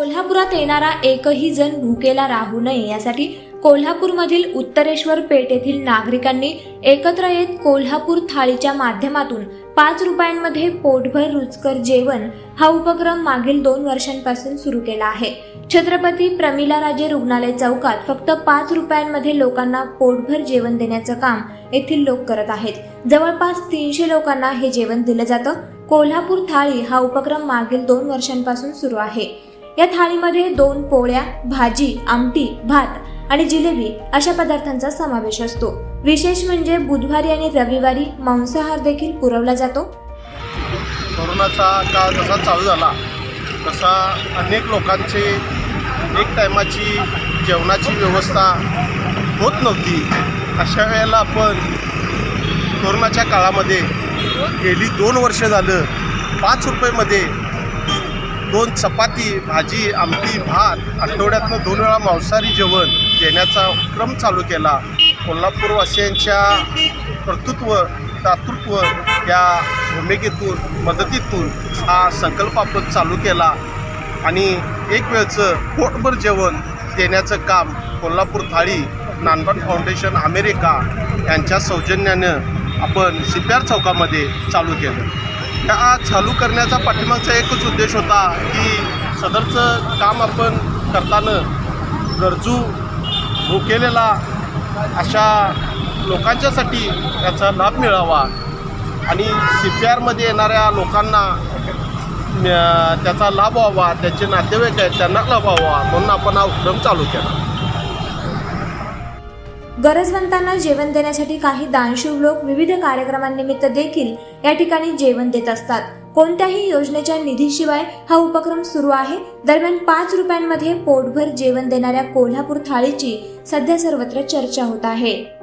कोल्हापुरात येणारा एकही जण भुकेला राहू नये यासाठी कोल्हापूरमधील उत्तरेश्वर पेठ येथील नागरिकांनी एकत्र येत कोल्हापूर थाळीच्या माध्यमातून पाच रुपयांमध्ये पोटभर रुचकर जेवण हा उपक्रम मागील दोन वर्षांपासून सुरू केला आहे. छत्रपती प्रमिला राजे रुग्णालय चौकात फक्त पाच रुपयांमध्ये लोकांना पोटभर जेवण देण्याचं काम येथील लोक करत आहेत. जवळपास तीनशे लोकांना हे जेवण दिलं जातं. कोल्हापूर थाळी हा उपक्रम मागील दोन वर्षांपासून सुरू आहे. या थाळीमध्ये दोन पोळ्या भाजी आमटी भात आणि जिलेबी अशा पदार्थांचा समावेश असतो. विशेष म्हणजे बुधवारी आणि रविवारी मांसाहार देखील पुरवला जातो. कोरोनाचा काळ जसा चालू झाला तसा अनेक लोकांचे एक टायमाची जेवणाची व्यवस्था होत नव्हती. अशा वेळेला आपण कोरोनाच्या काळामध्ये गेली दोन वर्ष झालं पाच रुपयेमध्ये दोन चपाती भाजी आमटी भात आठवड्यातनं दोन वेळा मांसाहारी जेवण देण्याचा क्रम चालू केला. कोल्हापूरवासियांच्या कर्तृत्व दातृत्व या भूमिकेतून मदतीतून हा संकल्प आपण चालू केला आणि एक वेळचं पोटभर जेवण देण्याचं काम कोल्हापूर थाळी नानबन फाउंडेशन अमेरिका यांच्या सौजन्यानं आपण सिप्यार चौकामध्ये चालू केलं. त्या चालू करण्याचा पाठिंबाचा एकच उद्देश होता की सदरचं काम आपण करताना गरजू भुकेलेला अशा लोकांच्यासाठी याचा लाभ मिळावा. आणि सी पी आरमध्ये येणाऱ्या लोकांना त्याचा लाभ व्हावा त्याचे नातेवाईक आहेत त्यांना लाभ व्हावा म्हणून आपण हा उपक्रम चालू केला. गरजवंतांना जेवण देण्यासाठी काही दानशूर लोक विविध कार्यक्रमांनिमित्त देखील या ठिकाणी जेवण देत असतात. कोणत्याही योजनेच्या निधीशिवाय हा उपक्रम सुरू आहे. दरम्यान पाच रुपयांमध्ये पोटभर जेवण देणाऱ्या कोल्हापूर थाळीची सध्या सर्वत्र चर्चा होत आहे.